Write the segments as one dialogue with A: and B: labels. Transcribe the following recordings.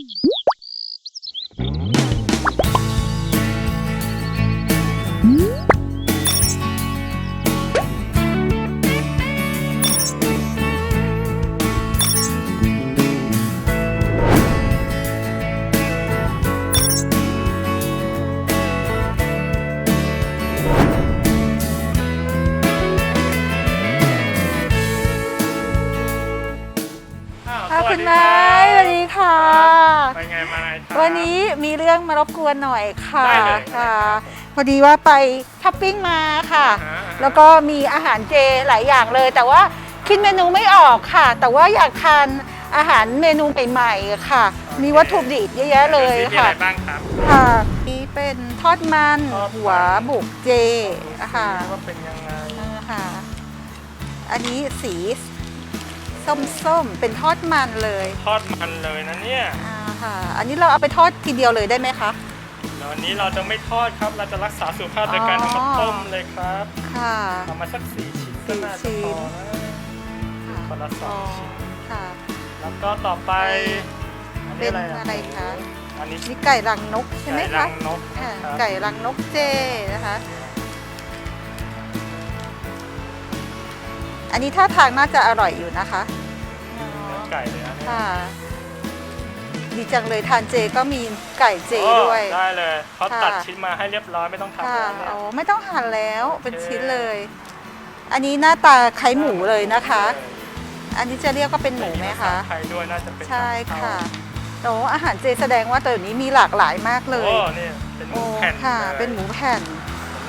A: Mm-hmm.
B: ไปไงมาไงครับ
A: วันนี้มีเรื่องมารบกวนหน่อยค่ะ
B: ได้เลย
A: ค่ะ พอดีว่าไปช้อปปิ้งมาค่ะ
B: อ่าฮะ
A: แล้วก็มีอาหารเจหลายอย่างเลย แต่ว่าคิดเมนูไม่ออกค่ะ แต่ว่าอยากทานอาหารเมนูใหม่ๆค่ะ มีวัตถุดิบเยอะแยะเลย
B: ดี๋วสิมี
A: ค่ะ
B: อะไรบ้างครับ
A: ค่ะนี่เป็นทอดมัน
B: ทอดมัน
A: หัวบุกเจค่ะ
B: ดูสิว่าเป็นยังไง
A: เออค่ะ อันนี้สีส้ มๆ เป็นทอดมันเลย
B: ทอดมันเลยนะเนี่ย
A: อ่าค่ะ อันนี้เราเอาไปทอดทีเดียวเลยได้ไหมคะ
B: แล้ววันนี้เราจะไม่ทอดครับ เราจะรักษาสุขภาพโดยการ
A: อ๋อ
B: ทำมาต้มเลยครับ
A: ค่ะ
B: เอามาสักสี่ชิ้นก็น่า
A: สี่
B: จะ
A: ชิ้
B: พอนนะคนละส
A: อ๋
B: อ
A: อง
B: ชิ้น
A: ค่ะ
B: แล้วก็ต่อไปอัน
A: เป็
B: นี้
A: น
B: อะไร
A: อะไรคะ
B: อันนี้
A: นี่ไก่รังนกใช่ไหม
B: ไก่
A: คะ
B: รังนก
A: อ่า
B: นะครับ
A: ไก่รังนกเจนะคะ อันนี้ท่าทางน่าจะอร่อยอยู่นะคะ
B: เนื้อ ไก่เลยนะเนี่ย
A: ค่ะ ดีจังเลยทานเจก็มีไก่เจ
B: โอ้
A: ด้วย
B: ได้เลยเขา
A: ค่ะ
B: ตัดชิ้นมาให้เรียบร้อยไม่ต้องทำ
A: ค่ะ
B: แล้วเนี่ย
A: อ๋อไม่ต้องหั่นแล้วเป็น
B: โอเค
A: ชิ้นเลย อันนี้หน้าตาคล้ายหมูเลยนะคะ อันนี้จะเรียกว่าเป็นหมูไหมคะ
B: ไทยด้วยน่าจะเป็น
A: ใช่
B: ทาง
A: ค่ะ
B: เข้า
A: โอ้อาหารเจแสดงว่าตัวนี้มีหลากหลายมากเลย
B: โอ้นี่เป็นหมู
A: โอ้
B: แผ่น
A: ค่ะ
B: ลย
A: เป็นหมูแผ่น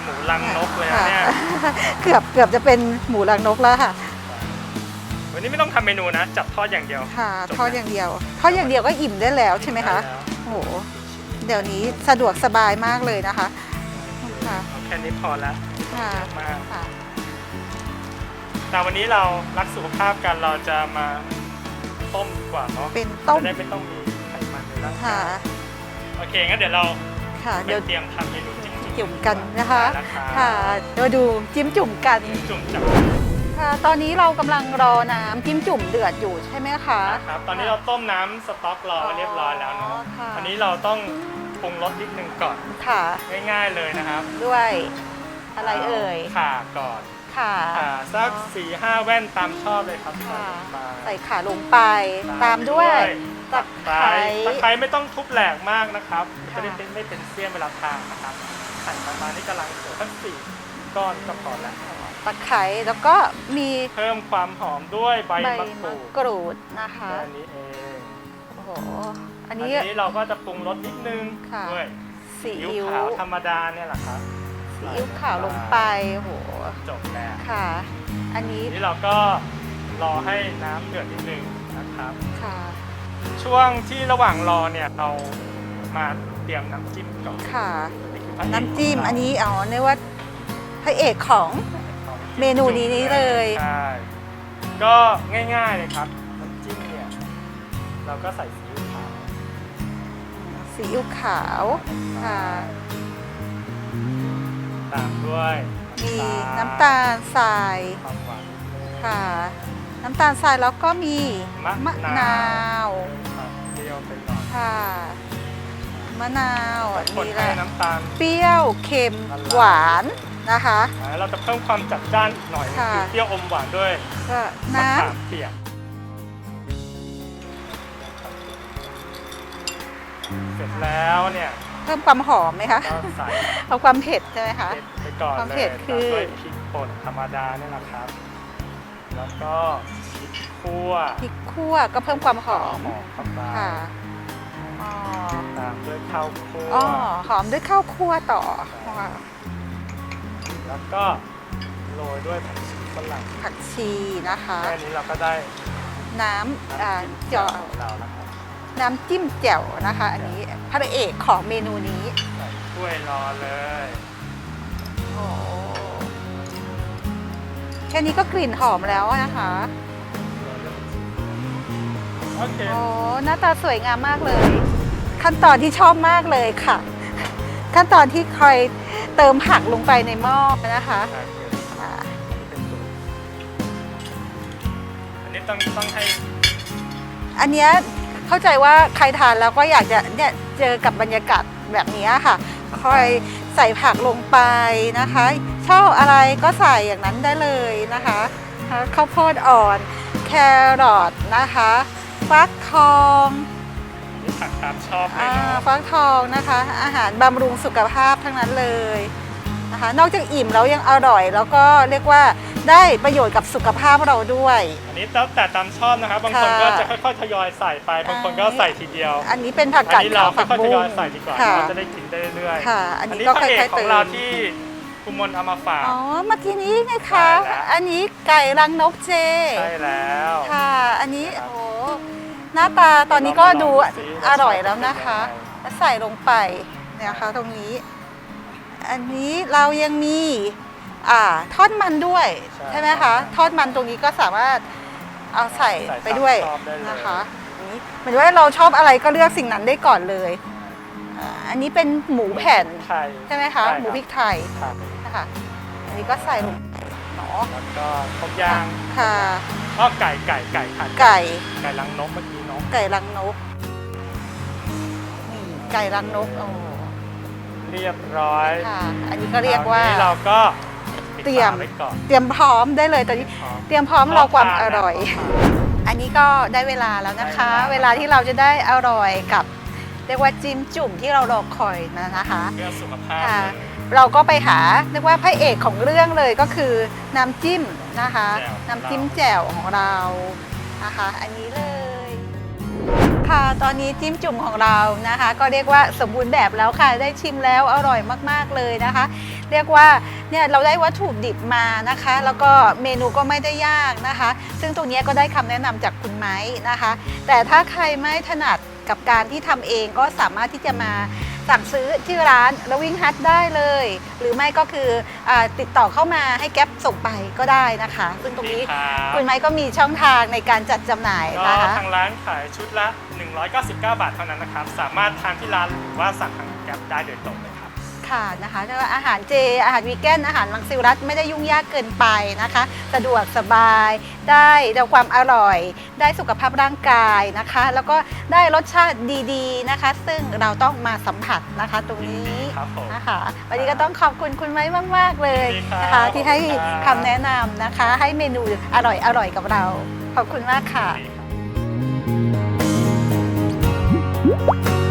B: หมูลังนกเลยนะ
A: ค่ะ
B: เนี่ย
A: เกือบเกือบจะเป็นหมูรังนกแล้วค่ะ
B: วันนี้ไม่ต้องทำเมนูนะ จับทอดอย่างเดียว
A: ค่ะ
B: จบ
A: ทอดอย่างเดียวทอดอย่างเดียวก็อิ่มได้แล้วใช่ไหมคะ
B: ด้แล้ว
A: โอ้โหเดี๋ยวนี้สะดวกสบายมากเลยนะคะค่ะ
B: เอาแค่นี้พอแล้ว
A: ค่ะ
B: เยอะมาก
A: ค่ะ
B: แต่วันนี้เรารักสุขภาพกันเราจะมาต้มดีกว่าเนาะ
A: เป็นต้ม
B: จะได้ไม่ต้องมีไขมันในร่าง
A: ค่ะ
B: กายโอเคงั้นเดี๋ยวเรา
A: ค่ะ
B: ไป
A: เดี๋ยว
B: เตรียมทำเมนูจิ้ม
A: จุ่มกันนะคะ
B: นะคะ
A: ค่ะเดี๋ยวดูจิ้มจุ่มกัน
B: จุ่มจับ
A: ค่ะ ตอนนี้เรากำลังรอน้ำจิ้มจุ่มเดือดอยู่ใช่ไหมคะ
B: นะครับตอนนี้เราต้มน้ำสต๊อกรอไว้เรียบร้อยแล้ว
A: อ๋อ
B: เนาะ
A: ค่ะ
B: อันนี้เราต้องปรุงรสนิดนึงก่อน
A: ค่ะ
B: ง่ายๆเลยนะครับ
A: ด้วยอะไรเอ่ย
B: ข่าก่อน
A: ค่ะ
B: ข่าสักสี่ห้าแว่นตามชอบเลยครับ
A: ค่ะ
B: ใส่
A: ใส่ขาลงไป ตามด้วยตะ
B: ตะ
A: ไค
B: ไคร้
A: ร้
B: ตะไคร้ไม่ต้องทุบแหลกมากนะครับ
A: ค่ะ
B: จะได้เป็นไม่เป็นเสี้ยนเวลาทานนะครับหั่นประมาณนี้กำลังสวยทั้งสี่ก้อนก็พอแล้ว
A: ตะไคร้แล้วก็มี
B: เพิ่มความหอมด้วยใบ
A: ใบ
B: มะก
A: มะ
B: รูด
A: กรูดนะคะ
B: แค่นี้เอง
A: โอ้โห อัน
B: อัน
A: นี้
B: นี้เราก็จะปรุงรสนิดนึง
A: ค่ะ
B: ด้วย
A: ซี
B: ซีอิ๊
A: อิ๊
B: ว
A: ว
B: ขาวธรรมดาเนี่ยแหละครับ
A: ซีอิ๊วขาวลงไป โอ้โห
B: จบแล้ว
A: ค่ะ อันนี้
B: ทีนี้เราก็รอให้น้ำเดือดนิดนึงนะครับ
A: ค่ะ
B: ช่วงที่ระหว่างรอเนี่ยเรามาเตรียมน้ำจิ้มก่อน
A: ค่ะ
B: นี่คือพระเอก
A: น้ำจิ้ม
B: ขงเรา
A: อันนี้เอาเรียกว่าพระเอกของ เมนูนี้นี่เลย
B: ใช่ก็ง่ายๆเลยครับน้ำจิ้มเนี่ยเราก็ใส่ซีอิ๊วขาว
A: ซีอิ๊วขาวค่ะ
B: ตามด้วย
A: มีน้ำตาลทราย
B: ความหวานนิดนึง
A: ค่ะ น้ำตาลทรายแล้วก็มี
B: มะ
A: มะ
B: นานา
A: วว
B: ครับเปรี้ยวไปหน่อย
A: ค่ะมะนาว
B: คน
A: นี่แห
B: ให้
A: ละ
B: น้ำตาล
A: เปรี้ยวเค็ม
B: ละลาย
A: หวาน นะคะ
B: อ่าเราจะเพิ่มความจัดจ้านอีกหน่อย
A: ค่ะ
B: คือเปรี้ยวอมหวานด้วย
A: ก็
B: มะ
A: น้
B: ขามเปียกเสร็จแล้วเนี่ยำ
A: เพิ่มความหอมไหมคะ
B: ก็ใส่
A: เอาความเผ็ดใช่ไหมคะ
B: เผ็ดไปก่อน
A: ความ
B: เล
A: เผ็
B: ย
A: ดคือ
B: ตามด้วยพริกป่นธรรมดาเนี่ยนะครับ แล้วก็พริกคั่ว
A: พริกคั่วก็เพิ่มความหอม
B: หอมเข้าไป
A: ค่ะอ๋อ
B: ตามด้วยข้าวคั่ว
A: อ๋อหอมด้วยข้าวคั่วต่อค่ะ
B: แล้วก็โรยด้วยผักชีฝรั่ง
A: ผักชีนะคะ
B: แค่นี้เราก็ได้
A: น้ำอ่าเจาะ
B: ของเราแล้วครับ
A: น้ำจิ้มแจ่วนะคะ อันนี้พระเอกของเมนูนี้
B: ใส่ถ้วยรอเลย
A: โอ้แค่นี้ก็กลิ่นหอมแล้วนะคะ
B: โอเค
A: โอ้หน้าตาสวยงามมากเลย ขั้นตอนที่ชอบมากเลยค่ะ ขั้นตอนที่คอยเติมผักลงไปในหม้อนะคะ
B: โอเค
A: อ่า
B: เป็นสูตรอันนี้ต้องต้องให้
A: อันเนี้ยเข้าใจว่าใครทานแล้วก็อยากจะเนี่ยเจอกับบรรยากาศแบบนี้ค่ะ คอยใส่ผักลงไปนะคะชอบอะไรก็ใส่อย่างนั้นได้เลยนะคะข้าวโพดอ่อน แครอทนะคะ ฟักทอง
B: นี่ ผักตามชอบเลย
A: อา
B: เนาะ
A: ฟักทองนะคะ อาหารบำรุงสุขภาพทั้งนั้นเลยนะคะ นอกจากอิ่มแล้วยังอร่อย แล้วก็เรียกว่าได้ประโยชน์กับสุขภาพเราด้วย
B: อันนี้แล้วแต่ตามชอบนะครับ บางคน
A: ค่ะ
B: ก็จะค่อยๆทยอยใส่ไป บางคนก็ใส่ทีเดียว
A: อันนี้เป็นผัก
B: อัน
A: กาด
B: นี้
A: ขา
B: เรา
A: ว
B: ค่
A: ผัก
B: อยๆท
A: บุ้
B: ย
A: ง
B: อยใส่ดีกว่า
A: ค่ะ
B: เราจะได้กินได้เรื่อยๆ
A: ค่ะอัน
B: อัน
A: นี้
B: นี้
A: ก็
B: พระ
A: ค่
B: เอก
A: อยๆ
B: ขอ
A: เติ
B: ง
A: ม
B: เราที่คุณมนต์เอามาฝาก
A: อ๋อ เมื่อกี้นี้ไงคะ
B: ใช่แล้ว
A: อันนี้ไก่รังนกเจ
B: ใช่แล้ว
A: ค่ะ อันนี้
B: ครับ
A: โอ้ หน้าตาตอนนี้ก็ดู
B: ลองดูสิ
A: อร่อยแล้วนะคะ
B: ว่า
A: แล้วใส่ลงไปเนี่ยค่ะตรงนี้ อันนี้เรายังมีอ่าทอดมันด้วยใช่ไหมคะทอดมันตรงนี้ก็สามารถเอาใส่ไปด้วยนะคะอันนี้เหมือนว่าเราชอบอะไรก็เลือกสิ่งนั้นได้ก่อนเลยอ่าอันนี้เป็นหมูแผ่น
B: ไทย
A: ใช่ไหมคะ
B: ใช่ครับ
A: หมูพริกไทย
B: ครับ
A: นะคะอันนี้ก็ใส่ลงเนาะ
B: แล้วก็ต้มย่าง
A: ค่ะ
B: ก็ไก่ไก่ไก่ผัด
A: ไก่
B: ไก่ลังนกเมื่อกี้เนาะ
A: ไก่รังนกนี่ไก่รังนกโอ้
B: เรียบร้อย
A: ค่ะ อันนี้ก็เรียกว่า
B: ครนี้เราก็ปิด
A: เตรียม
B: ฝาไว้ก่อน
A: เตรียมพร้อมได้เลยตอนนี้
B: พร้อม
A: เตรียมพร้อมรอความอร่อย
B: พมทาน
A: อันนี้ก็ได้เวลาแล้วนะคะ
B: ได้เว
A: เว
B: ลา
A: ลา ที่เราจะได้อร่อยกับ เรียกว่าจิ้มจุ่มที่เรารอคอยนะนะคะ
B: เพื่อสุขภาพ
A: ค่ะ
B: เลย
A: เราก็ไปหาเรียกว่าพระเอกของเรื่องเลยก็คือน้ำจิ้มนะคะ
B: แจ่ว
A: น้ำจิ้มแจ่วของเรานะคะ อันนี้เลย ค่ะ ตอนนี้จิ้มจุ่มของเรานะคะ ก็เรียกว่าสมบูรณ์แบบแล้วค่ะ ได้ชิมแล้วอร่อยมากๆเลยนะคะ เรียกว่าเนี่ยเราได้วัตถุดิบมานะคะ แล้วก็เมนูก็ไม่ได้ยากนะคะ ซึ่งตรงนี้ก็ได้คำแนะนำจากคุณไม้นะคะ แต่ถ้าใครไม่ถนัดกับการที่ทำเองก็สามารถที่จะมา สั่งซื้อที่ร้านแล้ววิ่งฮัทได้เลย หรือไม่ก็คืออาติดต่อเข้ามาให้แก๊ปส่งไปก็ได้นะคะ ซึ่งตรงนี้
B: ดีครับ
A: คุณไม้ก็มีช่องทางในการจัดจำหน่าย
B: ก็
A: นะคะ
B: ทางร้านขายชุดละ 199 บาทเท่านั้นนะครับ สามารถทานที่ร้านหรือว่าสั่งทางแก๊ปได้โดยตรงเลย ครับ
A: ค่ะนะคะแล้วก็อาหารเจ อาหารวีแกน อาหารมังสวิรัตไม่ได้ยุ่งยากเกินไปนะคะ สะดวกสบาย ได้ได้ความอร่อย ได้สุขภาพร่างกายนะคะ แล้วก็ได้รสชาติดีๆนะคะ ซึ่งเราต้องมาสัมผัสนะคะตรงนี้
B: ครับผม
A: นะคะวันนี้ก็ต้องขอบคุณคุณไม้มาก ๆ เลย
B: ยินดีครับ
A: นะคะที่ให้
B: ขอบคุณครับ
A: คำแนะนำนะคะ ให้เมนูอร่อยๆกับเรา ขอบคุณมากค่ะ
B: ดีครับ